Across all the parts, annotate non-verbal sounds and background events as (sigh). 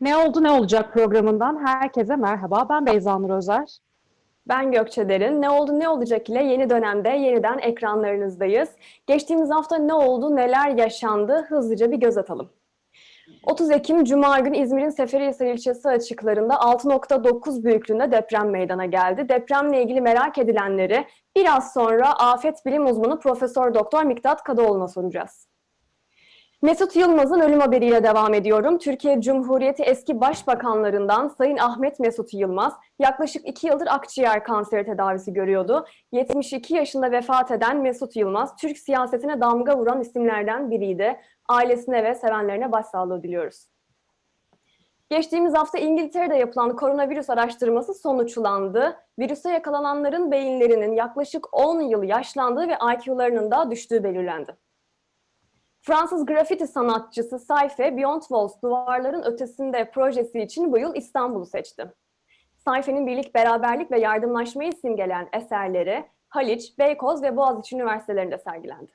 Ne oldu ne olacak programından herkese merhaba. Ben Beyza Nur Özer. Ben Gökçe Derin. Ne oldu ne olacak ile yeni dönemde yeniden ekranlarınızdayız. Geçtiğimiz hafta ne oldu, neler yaşandı hızlıca bir göz atalım. 30 Ekim Cuma günü İzmir'in Seferihisar ilçesi açıklarında 6.9 büyüklüğünde deprem meydana geldi. Depremle ilgili merak edilenleri biraz sonra afet bilim uzmanı Profesör Doktor Miktat Kadıoğlu'na soracağız. Mesut Yılmaz'ın ölüm haberiyle devam ediyorum. Türkiye Cumhuriyeti eski başbakanlarından Sayın Ahmet Mesut Yılmaz yaklaşık 2 yıldır akciğer kanseri tedavisi görüyordu. 72 yaşında vefat eden Mesut Yılmaz, Türk siyasetine damga vuran isimlerden biriydi. Ailesine ve sevenlerine başsağlığı diliyoruz. Geçtiğimiz hafta İngiltere'de yapılan koronavirüs araştırması sonuçlandı. Virüse yakalananların beyinlerinin yaklaşık 10 yıl yaşlandığı ve IQ'larının da düştüğü belirlendi. Fransız grafiti sanatçısı Sayfe, Beyond Walls Duvarların Ötesinde projesi için bu yıl İstanbul'u seçti. Sayfe'nin birlik, beraberlik ve yardımlaşmayı simgeleyen eserleri Haliç, Beykoz ve Boğaziçi Üniversitelerinde sergilendi.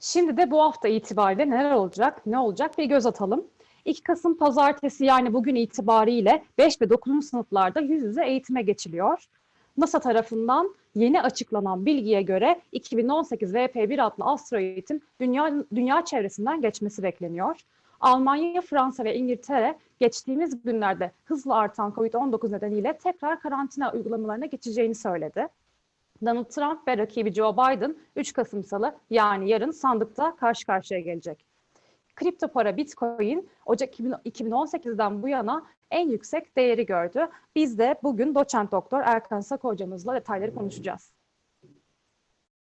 Şimdi de bu hafta itibariyle neler olacak, ne olacak bir göz atalım. 2 Kasım pazartesi yani bugün itibariyle 5 ve 9. sınıflarda yüz yüze eğitime geçiliyor. NASA tarafından yeni açıklanan bilgiye göre 2018 VP1 adlı asteroidin dünya, dünya çevresinden geçmesi bekleniyor. Almanya, Fransa ve İngiltere geçtiğimiz günlerde hızla artan COVID-19 nedeniyle tekrar karantina uygulamalarına geçeceğini söyledi. Donald Trump ve rakibi Joe Biden 3 Kasım Salı yani yarın sandıkta karşı karşıya gelecek. Kripto para Bitcoin Ocak 2018'den bu yana en yüksek değeri gördü. Biz de bugün doçent doktor Erkan Sak hocamızla detayları konuşacağız.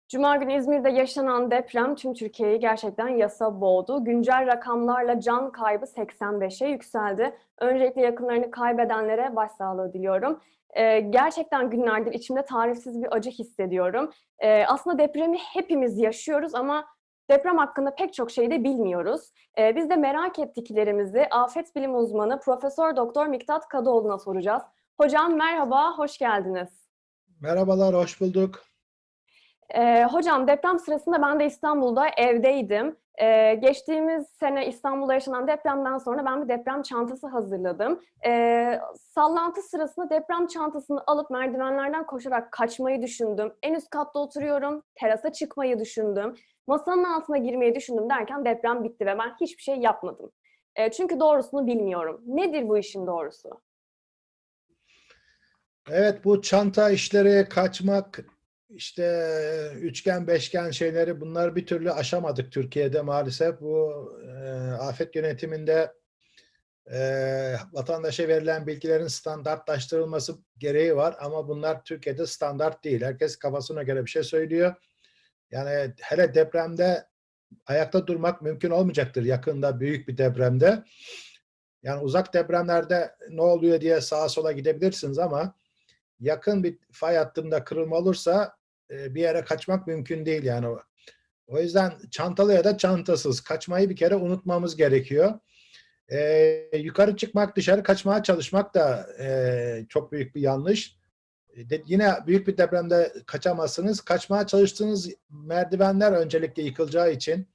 Cuma günü İzmir'de yaşanan deprem tüm Türkiye'yi gerçekten yasa boğdu. Güncel rakamlarla can kaybı 85'e yükseldi. Öncelikle yakınlarını kaybedenlere başsağlığı diliyorum. Ee, gerçekten günlerdir içimde tarifsiz bir acı hissediyorum. Ee, aslında depremi hepimiz yaşıyoruz ama deprem hakkında pek çok şey de bilmiyoruz. Ee, biz de merak ettiklerimizi afet bilim uzmanı Profesör Doktor Miktat Kadıoğlu'na soracağız. Hocam merhaba, hoş geldiniz. Merhabalar, hoş bulduk. Ee, hocam deprem sırasında ben de İstanbul'da evdeydim. Ee, geçtiğimiz sene İstanbul'da yaşanan depremden sonra ben bir deprem çantası hazırladım. Ee, sallantı sırasında deprem çantasını alıp merdivenlerden koşarak kaçmayı düşündüm. En üst katta oturuyorum, terasa çıkmayı düşündüm. Masanın altına girmeyi düşündüm derken deprem bitti ve ben hiçbir şey yapmadım. Ee, çünkü doğrusunu bilmiyorum. Nedir bu işin doğrusu? Evet, bu çanta işleri, kaçmak, işte üçgen, beşgen şeyleri bunlar bir türlü aşamadık Türkiye'de maalesef. Bu e, afet yönetiminde e, vatandaşa verilen bilgilerin standartlaştırılması gereği var ama bunlar Türkiye'de standart değil. Herkes kafasına göre bir şey söylüyor. Yani hele depremde ayakta durmak mümkün olmayacaktır yakında büyük bir depremde. Yani uzak depremlerde ne oluyor diye sağa sola gidebilirsiniz ama yakın bir fay hattında kırılma olursa e, bir yere kaçmak mümkün değil yani. O yüzden çantalı ya da çantasız kaçmayı bir kere unutmamız gerekiyor. Ee, yukarı çıkmak, dışarı kaçmaya çalışmak da e, çok büyük bir yanlış. De, yine büyük bir depremde kaçamazsınız. Kaçmaya çalıştığınız merdivenler öncelikle yıkılacağı için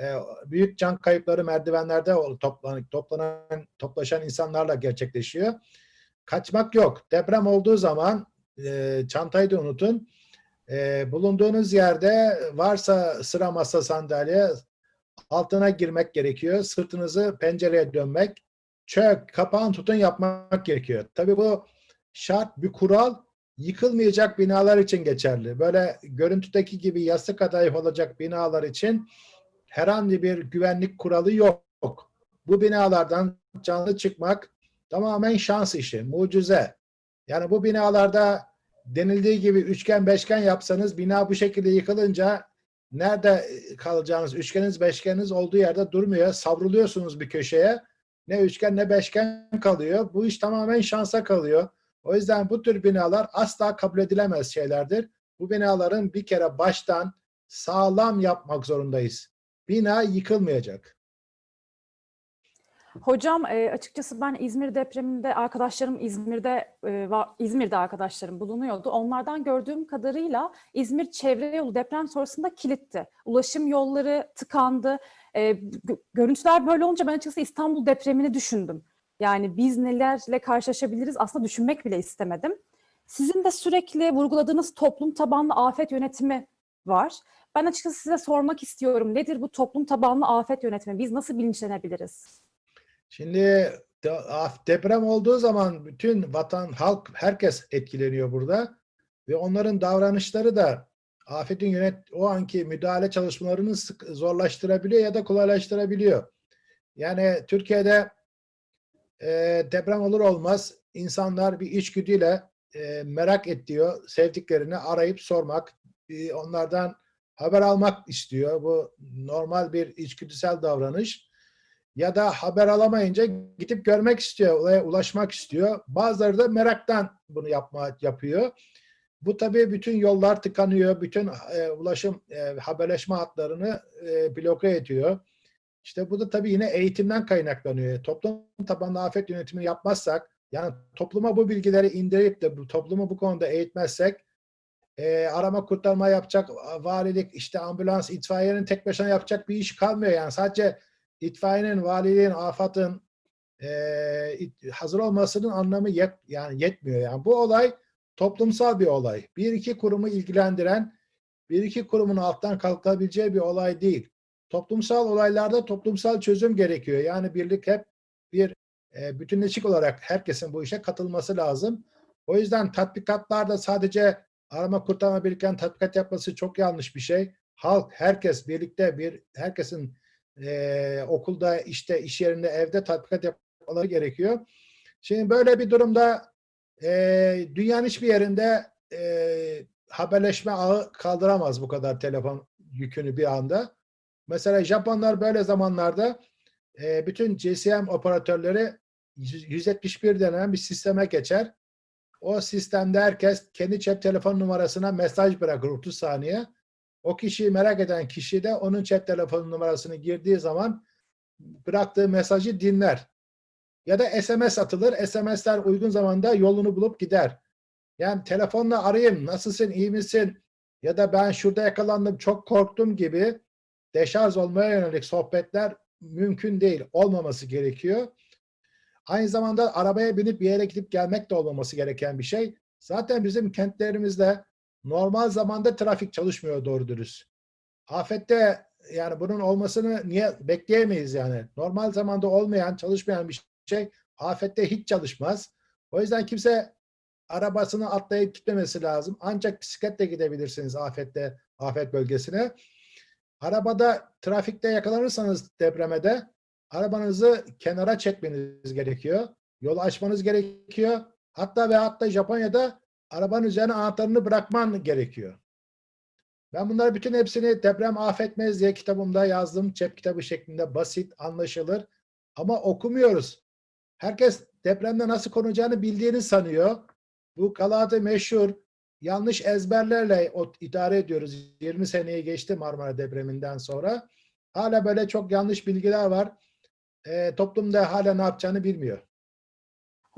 e, büyük can kayıpları merdivenlerde toplanan, toplanan, toplaşan insanlarla gerçekleşiyor. Kaçmak yok. Deprem olduğu zaman e, çantayı da unutun. E, bulunduğunuz yerde varsa sıra masa sandalye altına girmek gerekiyor. Sırtınızı pencereye dönmek, çök, kapağın tutun yapmak gerekiyor. Tabii bu şart bir kural yıkılmayacak binalar için geçerli. Böyle görüntüdeki gibi yassı kadayıf olacak binalar için herhangi bir güvenlik kuralı yok. Bu binalardan canlı çıkmak tamamen şans işi, mucize. Yani bu binalarda denildiği gibi üçgen beşgen yapsanız bina bu şekilde yıkılınca nerede kalacağınız üçgeniniz beşgeniniz olduğu yerde durmuyor. Savruluyorsunuz bir köşeye. Ne üçgen ne beşgen kalıyor. Bu iş tamamen şansa kalıyor. O yüzden bu tür binalar asla kabul edilemez şeylerdir. Bu binaların bir kere baştan sağlam yapmak zorundayız. Bina yıkılmayacak. Hocam e, açıkçası ben İzmir depreminde arkadaşlarım İzmir'de e, İzmir'de arkadaşlarım bulunuyordu. Onlardan gördüğüm kadarıyla İzmir çevre yolu deprem sonrasında kilitti. Ulaşım yolları tıkandı. E, gö- görüntüler böyle olunca ben açıkçası İstanbul depremini düşündüm. Yani biz nelerle karşılaşabiliriz aslında düşünmek bile istemedim. Sizin de sürekli vurguladığınız toplum tabanlı afet yönetimi var. Ben açıkçası size sormak istiyorum. Nedir bu toplum tabanlı afet yönetimi? Biz nasıl bilinçlenebiliriz? Şimdi deprem olduğu zaman bütün vatan, halk, herkes etkileniyor burada ve onların davranışları da afetin yönet o anki müdahale çalışmalarını sık, zorlaştırabiliyor ya da kolaylaştırabiliyor. Yani Türkiye'de e, deprem olur olmaz insanlar bir içgüdüyle e, merak ediyor, sevdiklerini arayıp sormak, e, onlardan haber almak istiyor. Bu normal bir içgüdüsel davranış ya da haber alamayınca gidip görmek istiyor, olaya ulaşmak istiyor. Bazıları da meraktan bunu yapma yapıyor. Bu tabii bütün yollar tıkanıyor, bütün e, ulaşım e, haberleşme hatlarını e, bloke ediyor. İşte bu da tabii yine eğitimden kaynaklanıyor. Toplum tabanlı afet yönetimini yapmazsak, yani topluma bu bilgileri indirip de bu toplumu bu konuda eğitmezsek, e, arama kurtarma yapacak valilik, işte ambulans, itfaiyenin tek başına yapacak bir iş kalmıyor. Yani sadece itfaiyenin, valiliğin, AFAD'ın e, hazır olmasının anlamı yet, yani yetmiyor. Yani bu olay toplumsal bir olay. Bir iki kurumu ilgilendiren, bir iki kurumun alttan kalkabileceği bir olay değil. Toplumsal olaylarda toplumsal çözüm gerekiyor. Yani birlik hep bir e, bütünleşik olarak herkesin bu işe katılması lazım. O yüzden tatbikatlarda sadece arama kurtarma birlikken tatbikat yapması çok yanlış bir şey. Halk, herkes birlikte bir herkesin e, okulda, işte, iş yerinde, evde tatbikat yapmaları gerekiyor. Şimdi böyle bir durumda e, dünyanın hiçbir yerinde e, haberleşme ağı kaldıramaz bu kadar telefon yükünü bir anda. Mesela Japonlar böyle zamanlarda e, bütün GSM operatörleri 171 denen bir sisteme geçer. O sistemde herkes kendi cep telefon numarasına mesaj bırakır 30 saniye. O kişiyi merak eden kişi de onun cep telefon numarasını girdiği zaman bıraktığı mesajı dinler. Ya da SMS atılır. SMS'ler uygun zamanda yolunu bulup gider. Yani telefonla arayayım, nasılsın, iyi misin? Ya da ben şurada yakalandım, çok korktum gibi deşarj olmaya yönelik sohbetler mümkün değil, olmaması gerekiyor. Aynı zamanda arabaya binip bir yere gidip gelmek de olmaması gereken bir şey. Zaten bizim kentlerimizde normal zamanda trafik çalışmıyor doğru dürüst. Afette yani bunun olmasını niye bekleyemeyiz yani. Normal zamanda olmayan, çalışmayan bir şey afette hiç çalışmaz. O yüzden kimse arabasını atlayıp gitmemesi lazım. Ancak bisikletle gidebilirsiniz afette, afet bölgesine. Arabada trafikte yakalanırsanız depremede arabanızı kenara çekmeniz gerekiyor. Yolu açmanız gerekiyor. Hatta ve hatta Japonya'da arabanın üzerine anahtarını bırakman gerekiyor. Ben bunları bütün hepsini deprem affetmez diye kitabımda yazdım. Cep kitabı şeklinde basit, anlaşılır. Ama okumuyoruz. Herkes depremde nasıl konacağını bildiğini sanıyor. Bu kaladı meşhur yanlış ezberlerle idare ediyoruz. 20 seneyi geçti Marmara depreminden sonra. Hala böyle çok yanlış bilgiler var. E, toplumda hala ne yapacağını bilmiyor.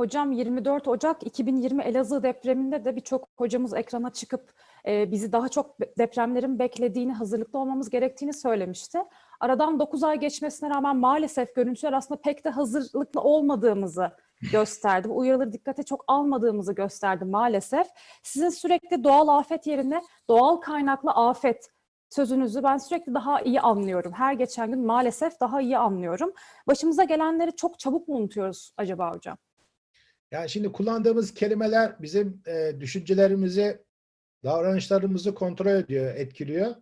Hocam 24 Ocak 2020 Elazığ depreminde de birçok hocamız ekrana çıkıp e, bizi daha çok depremlerin beklediğini, hazırlıklı olmamız gerektiğini söylemişti. Aradan 9 ay geçmesine rağmen maalesef görüntüler aslında pek de hazırlıklı olmadığımızı gösterdi. Bu uyarıları dikkate çok almadığımızı gösterdi maalesef. Sizin sürekli doğal afet yerine doğal kaynaklı afet sözünüzü ben sürekli daha iyi anlıyorum. Her geçen gün maalesef daha iyi anlıyorum. Başımıza gelenleri çok çabuk mu unutuyoruz acaba hocam? Yani şimdi kullandığımız kelimeler bizim e, düşüncelerimizi, davranışlarımızı kontrol ediyor, etkiliyor.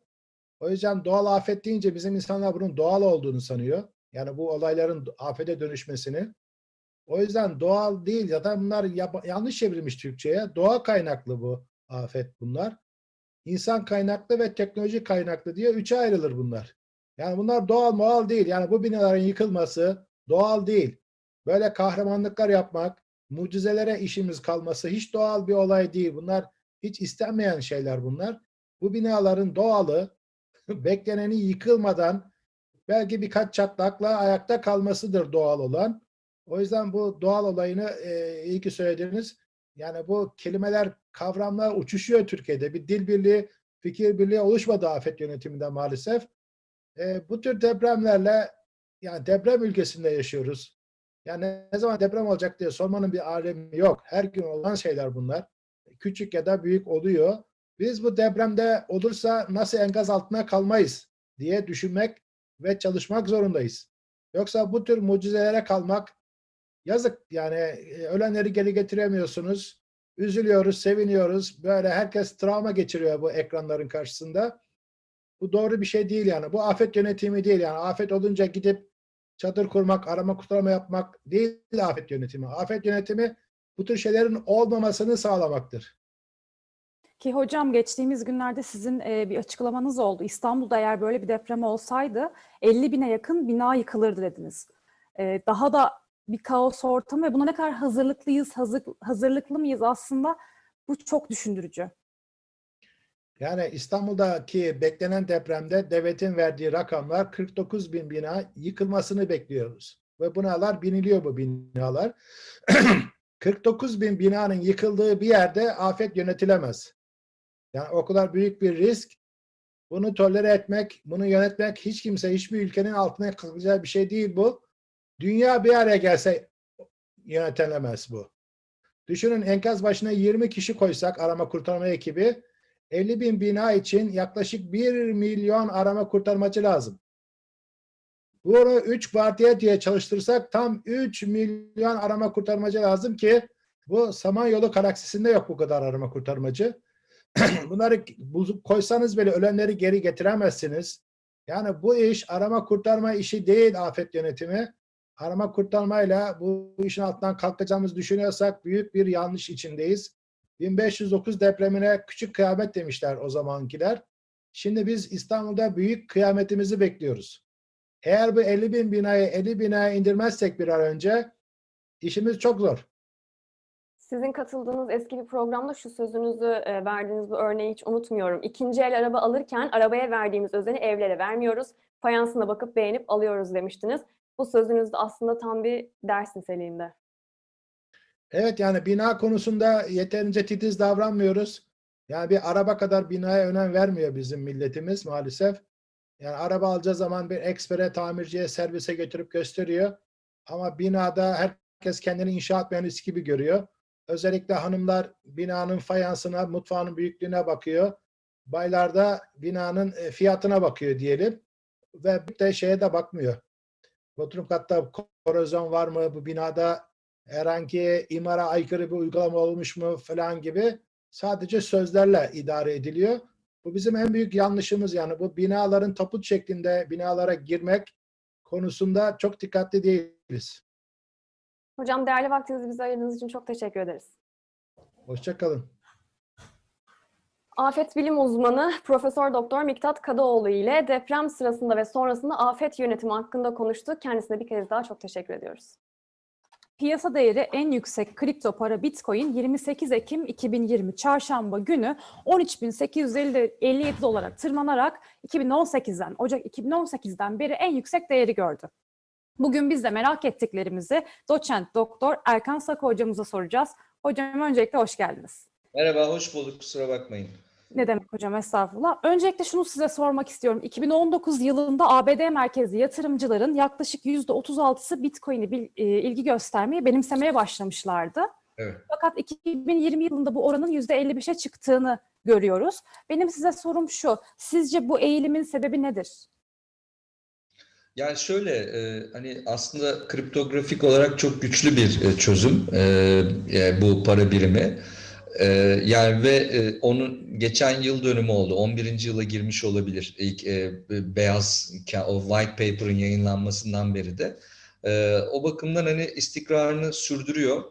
O yüzden doğal afet deyince bizim insanlar bunun doğal olduğunu sanıyor. Yani bu olayların afete dönüşmesini. O yüzden doğal değil zaten bunlar yap- yanlış çevrilmiş Türkçe'ye. Doğa kaynaklı bu afet bunlar. İnsan kaynaklı ve teknoloji kaynaklı diye üçe ayrılır bunlar. Yani bunlar doğal doğal değil. Yani bu binaların yıkılması doğal değil. Böyle kahramanlıklar yapmak, mucizelere işimiz kalması hiç doğal bir olay değil. Bunlar hiç istenmeyen şeyler bunlar. Bu binaların doğalı (laughs) bekleneni yıkılmadan belki birkaç çatlakla ayakta kalmasıdır doğal olan. O yüzden bu doğal olayını e, iyi ki söylediniz. Yani bu kelimeler, kavramlar uçuşuyor Türkiye'de. Bir dil birliği, fikir birliği oluşmadı afet yönetiminde maalesef. E, bu tür depremlerle yani deprem ülkesinde yaşıyoruz. Yani ne zaman deprem olacak diye sormanın bir alemi yok. Her gün olan şeyler bunlar. Küçük ya da büyük oluyor. Biz bu depremde olursa nasıl enkaz altına kalmayız diye düşünmek ve çalışmak zorundayız. Yoksa bu tür mucizelere kalmak yazık yani e, ölenleri geri getiremiyorsunuz. Üzülüyoruz, seviniyoruz. Böyle herkes travma geçiriyor bu ekranların karşısında. Bu doğru bir şey değil yani. Bu afet yönetimi değil yani. Afet olunca gidip çadır kurmak, arama kurtarma yapmak değil afet yönetimi. Afet yönetimi bu tür şeylerin olmamasını sağlamaktır. Ki hocam geçtiğimiz günlerde sizin e, bir açıklamanız oldu. İstanbul'da eğer böyle bir deprem olsaydı 50 bine yakın bina yıkılırdı dediniz. E, daha da bir kaos ortamı ve buna ne kadar hazırlıklıyız, hazır, hazırlıklı mıyız aslında bu çok düşündürücü. Yani İstanbul'daki beklenen depremde devletin verdiği rakamlar 49 bin bina yıkılmasını bekliyoruz. Ve binalar biniliyor bu binalar. (clears throat) 49 bin binanın yıkıldığı bir yerde afet yönetilemez. Yani o kadar büyük bir risk. Bunu tolere etmek, bunu yönetmek hiç kimse, hiçbir ülkenin altına kalkacağı bir şey değil bu. Dünya bir araya gelse yönetilemez bu. Düşünün enkaz başına 20 kişi koysak arama kurtarma ekibi 50 bin bina için yaklaşık 1 milyon arama kurtarmacı lazım. Bunu 3 partiye diye çalıştırsak tam 3 milyon arama kurtarmacı lazım ki bu Samanyolu galaksisinde yok bu kadar arama kurtarmacı. (clears throat) Bunları koysanız bile ölenleri geri getiremezsiniz. Yani bu iş arama kurtarma işi değil afet yönetimi. Arama kurtarmayla bu işin altından kalkacağımızı düşünüyorsak büyük bir yanlış içindeyiz. 1509 depremine küçük kıyamet demişler o zamankiler. Şimdi biz İstanbul'da büyük kıyametimizi bekliyoruz. Eğer bu 50 bin binayı 50 binaya indirmezsek bir an önce işimiz çok zor. Sizin katıldığınız eski bir programda şu sözünüzü e, verdiğiniz bu örneği hiç unutmuyorum. İkinci el araba alırken arabaya verdiğimiz özeni evlere vermiyoruz. Fayansına bakıp beğenip alıyoruz demiştiniz. Bu sözünüz de aslında tam bir ders niteliğinde. Evet yani bina konusunda yeterince titiz davranmıyoruz. Yani bir araba kadar binaya önem vermiyor bizim milletimiz maalesef. Yani araba alacağı zaman bir ekspere, tamirciye, servise götürüp gösteriyor. Ama binada herkes kendini inşaat mühendisi gibi görüyor. Özellikle hanımlar binanın fayansına, mutfağının büyüklüğüne bakıyor. Baylar da binanın e, fiyatına bakıyor diyelim. Ve bir de şeye de bakmıyor. Bodrum katta korozyon var mı? Bu binada herhangi imara aykırı bir uygulama olmuş mu falan gibi sadece sözlerle idare ediliyor. Bu bizim en büyük yanlışımız yani bu binaların taput şeklinde binalara girmek konusunda çok dikkatli değiliz. Hocam değerli vaktinizi bize ayırdığınız için çok teşekkür ederiz. Hoşçakalın. Afet bilim uzmanı Profesör Doktor Miktat Kadıoğlu ile deprem sırasında ve sonrasında afet yönetimi hakkında konuştuk. Kendisine bir kez daha çok teşekkür ediyoruz. Piyasa değeri en yüksek kripto para Bitcoin 28 Ekim 2020 Çarşamba günü 13.857 dolara tırmanarak 2018'den Ocak 2018'den beri en yüksek değeri gördü. Bugün biz de merak ettiklerimizi doçent doktor Erkan Saka hocamıza soracağız. Hocam öncelikle hoş geldiniz. Merhaba, hoş bulduk. Kusura bakmayın. Ne demek hocam estağfurullah. Öncelikle şunu size sormak istiyorum. 2019 yılında ABD merkezli yatırımcıların yaklaşık %36'sı Bitcoin'i e, ilgi göstermeye, benimsemeye başlamışlardı. Evet. Fakat 2020 yılında bu oranın %55'e çıktığını görüyoruz. Benim size sorum şu. Sizce bu eğilimin sebebi nedir? Yani şöyle, e, hani aslında kriptografik olarak çok güçlü bir e, çözüm e, e, bu para birimi. E, yani ve e, onun geçen yıl dönümü oldu. 11. yıla girmiş olabilir. İlk e, beyaz o white paper'ın yayınlanmasından beri de. E, o bakımdan hani istikrarını sürdürüyor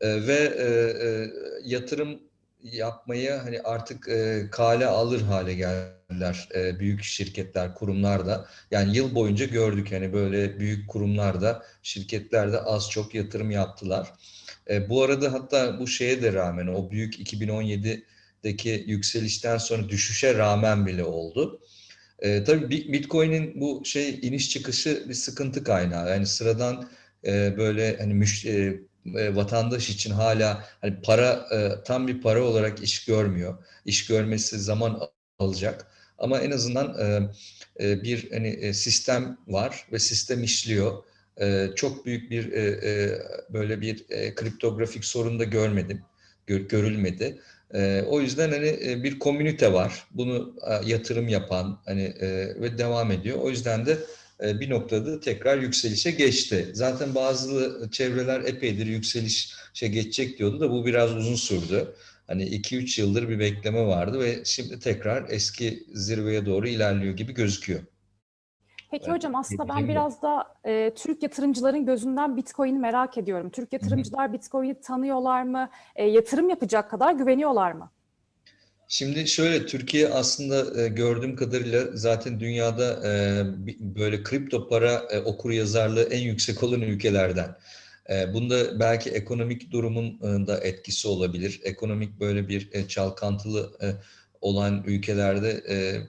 E, ve e, e, yatırım yapmayı hani artık e, kale alır hale geldiler e, büyük şirketler, kurumlar da. Yani yıl boyunca gördük hani böyle büyük kurumlar da, şirketler de az çok yatırım yaptılar. E, bu arada hatta bu şeye de rağmen o büyük 2017'deki yükselişten sonra düşüşe rağmen bile oldu. E, tabii Bi- Bitcoin'in bu şey iniş çıkışı bir sıkıntı kaynağı. Yani sıradan e, böyle hani müş, e, e, vatandaş için hala hani para e, tam bir para olarak iş görmüyor. İş görmesi zaman alacak. Ama en azından e, e, bir hani e, sistem var ve sistem işliyor. E, çok büyük bir e, e, böyle bir kriptografik sorun da görmedim, gör- görülmedi. O yüzden hani bir komünite var. Bunu yatırım yapan hani ve devam ediyor. O yüzden de bir noktada tekrar yükselişe geçti. Zaten bazı çevreler epeydir yükselişe geçecek diyordu da bu biraz uzun sürdü. Hani 2-3 yıldır bir bekleme vardı ve şimdi tekrar eski zirveye doğru ilerliyor gibi gözüküyor. Peki Evet, hocam aslında ben biraz da e, Türk yatırımcıların gözünden Bitcoin'i merak ediyorum. Türk yatırımcılar Bitcoin'i tanıyorlar mı? E, yatırım yapacak kadar güveniyorlar mı? Şimdi şöyle Türkiye aslında e, gördüğüm kadarıyla zaten dünyada e, böyle kripto para e, okur yazarlığı en yüksek olan ülkelerden. E, bunda belki ekonomik durumun da etkisi olabilir. Ekonomik böyle bir çalkantılı olan ülkelerde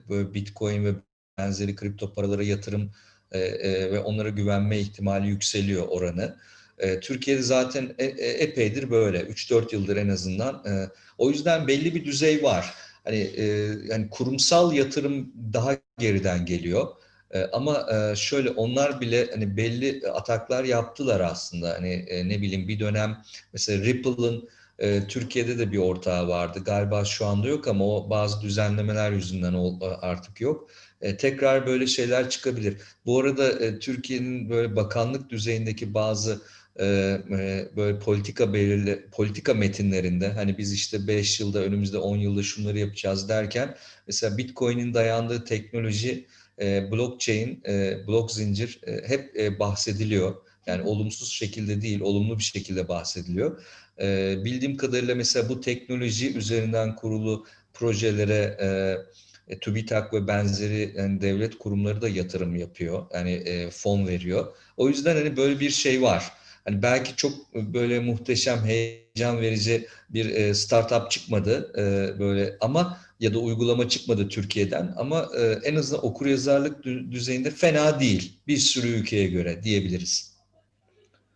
böyle Bitcoin ve benzeri kripto paralara yatırım e, e, ve onlara güvenme ihtimali yükseliyor oranı. E, Türkiye'de zaten e- epeydir böyle 3-4 yıldır en azından. O yüzden belli bir düzey var. Hani yani kurumsal yatırım daha geriden geliyor. Ama şöyle onlar bile hani belli ataklar yaptılar aslında. Hani ne bileyim bir dönem mesela Ripple'ın Türkiye'de de bir ortağı vardı. Galiba şu anda yok ama o bazı düzenlemeler yüzünden artık yok. E, tekrar böyle şeyler çıkabilir. Bu arada e, Türkiye'nin böyle bakanlık düzeyindeki bazı e, böyle politika belirli politika metinlerinde hani biz işte 5 yılda önümüzde 10 yılda şunları yapacağız derken mesela Bitcoin'in dayandığı teknoloji e, blockchain, blok zincir hep bahsediliyor. Yani olumsuz şekilde değil, olumlu bir şekilde bahsediliyor. Bildiğim kadarıyla mesela bu teknoloji üzerinden kurulu projelere e, TÜBİTAK ve benzeri yani devlet kurumları da yatırım yapıyor. Yani e, fon veriyor. O yüzden hani böyle bir şey var. Hani belki çok böyle muhteşem, heyecan verici bir e, startup çıkmadı e, böyle ama ya da uygulama çıkmadı Türkiye'den ama e, en azından okuryazarlık dü- düzeyinde fena değil bir sürü ülkeye göre diyebiliriz.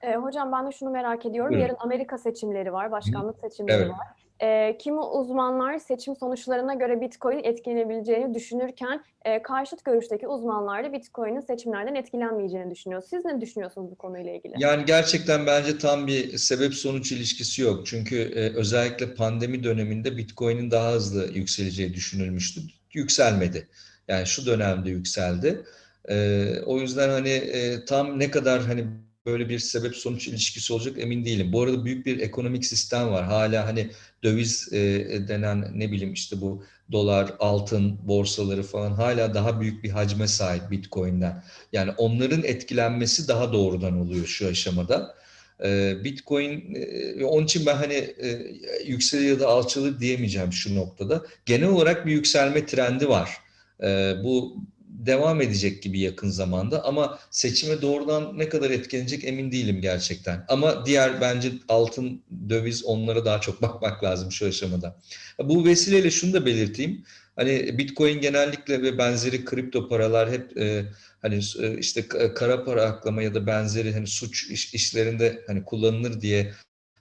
E, hocam ben de şunu merak ediyorum. Buyurun. Yarın Amerika seçimleri var, başkanlık seçimleri Evet. var. E, kimi uzmanlar seçim sonuçlarına göre Bitcoin etkilenebileceğini düşünürken e, karşıt görüşteki uzmanlar da Bitcoin'in seçimlerden etkilenmeyeceğini düşünüyor. Siz ne düşünüyorsunuz bu konuyla ilgili? Yani gerçekten bence tam bir sebep sonuç ilişkisi yok. Çünkü e, özellikle pandemi döneminde Bitcoin'in daha hızlı yükseleceği düşünülmüştü. Yükselmedi. Yani şu dönemde yükseldi. E, o yüzden hani e, tam ne kadar hani böyle bir sebep sonuç ilişkisi olacak emin değilim. Bu arada büyük bir ekonomik sistem var. Hala hani döviz e, denen ne bileyim işte bu dolar, altın borsaları falan hala daha büyük bir hacme sahip Bitcoin'den. Yani onların etkilenmesi daha doğrudan oluyor şu aşamada. Ee, Bitcoin, e, onun için ben hani e, yükselir ya da alçalır diyemeyeceğim şu noktada. Genel olarak bir yükselme trendi var. Ee, Bu devam edecek gibi yakın zamanda ama seçime doğrudan ne kadar etkilenecek emin değilim gerçekten. Ama diğer bence altın, döviz onlara daha çok (laughs) bakmak lazım şu aşamada. Bu vesileyle şunu da belirteyim. Hani Bitcoin genellikle ve benzeri kripto paralar hep e, hani e, işte ka- kara para aklama ya da benzeri hani suç iş- işlerinde hani kullanılır diye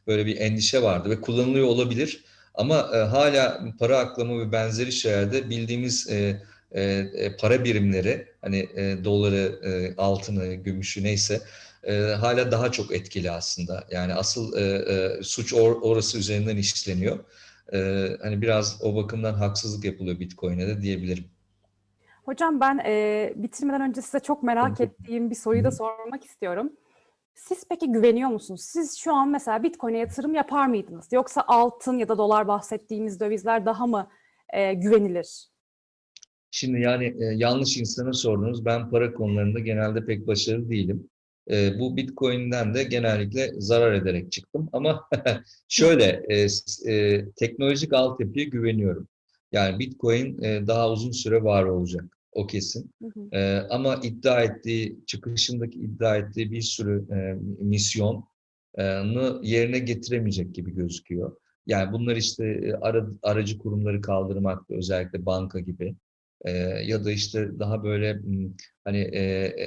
böyle bir endişe vardı ve kullanılıyor olabilir. Ama e, hala para aklama ve benzeri şeylerde bildiğimiz e, e, e, para birimleri hani e, doları, e, altını, gümüşü neyse e, hala daha çok etkili aslında. Yani asıl e, e, suç or- orası üzerinden işleniyor. E, hani biraz o bakımdan haksızlık yapılıyor Bitcoin'e de diyebilirim. Hocam ben e, bitirmeden önce size çok merak ettiğim bir soruyu da sormak istiyorum. Siz peki güveniyor musunuz? Siz şu an mesela Bitcoin'e yatırım yapar mıydınız? Yoksa altın ya da dolar bahsettiğimiz dövizler daha mı e, güvenilir? Şimdi yani e, yanlış insana sordunuz. Ben para konularında genelde pek başarılı değilim. E, bu Bitcoin'den de genellikle zarar ederek çıktım. Ama (laughs) şöyle e, e, teknolojik altyapıya güveniyorum. Yani Bitcoin e, daha uzun süre var olacak. O kesin. Hı hı. E, ama iddia ettiği, çıkışındaki iddia ettiği bir sürü e, misyonu yerine getiremeyecek gibi gözüküyor. Yani bunlar işte e, ara- aracı kurumları kaldırmakta, özellikle banka gibi. E, ya da işte daha böyle m, hani e,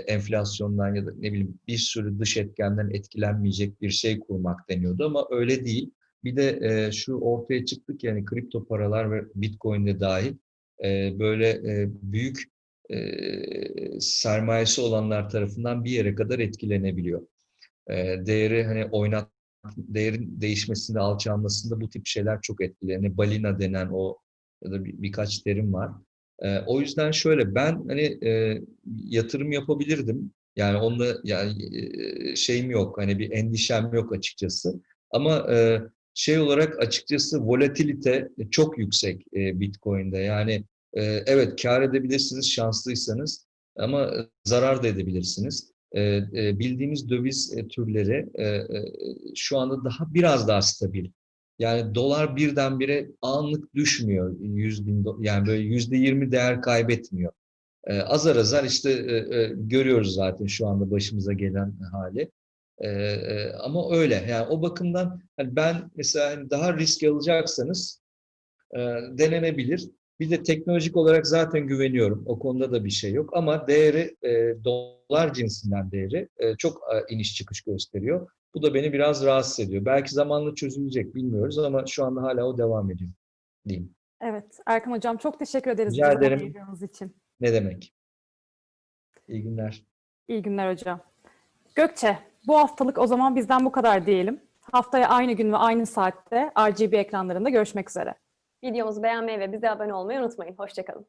enflasyondan ya da ne bileyim bir sürü dış etkenden etkilenmeyecek bir şey kurmak deniyordu ama öyle değil. Bir de e, şu ortaya çıktı ki yani kripto paralar ve Bitcoin de dahil e, böyle e, büyük e, sermayesi olanlar tarafından bir yere kadar etkilenebiliyor. E, değeri hani oynat değerin değişmesinde, alçalmasında bu tip şeyler çok etkili. Yani balina denen o ya da bir, birkaç terim var. E, o yüzden şöyle ben hani e, yatırım yapabilirdim. Yani onda yani e, şeyim yok. Hani bir endişem yok açıkçası. Ama e, şey olarak açıkçası volatilite çok yüksek e, Bitcoin'de. Yani e, evet kar edebilirsiniz şanslıysanız ama zarar da edebilirsiniz. E, e, bildiğimiz döviz e, türleri e, e, şu anda daha biraz daha stabil. Yani dolar birdenbire anlık düşmüyor. 100 bin yani böyle yüzde yirmi değer kaybetmiyor. E, azar azar işte e, e, görüyoruz zaten şu anda başımıza gelen hali. E, e, ama öyle. Yani o bakımdan hani ben mesela hani daha risk alacaksanız e, denenebilir. Bir de teknolojik olarak zaten güveniyorum. O konuda da bir şey yok. Ama değeri e, dolar cinsinden değeri e, çok e, iniş çıkış gösteriyor. Bu da beni biraz rahatsız ediyor. Belki zamanla çözülecek bilmiyoruz ama şu anda hala o devam ediyor diyeyim. Evet, Erkan Hocam çok teşekkür ederiz Rica ederim. için. Ne demek? İyi günler. İyi günler hocam. Gökçe, bu haftalık o zaman bizden bu kadar diyelim. Haftaya aynı gün ve aynı saatte RGB ekranlarında görüşmek üzere. Videomuzu beğenmeyi ve bize abone olmayı unutmayın. Hoşçakalın.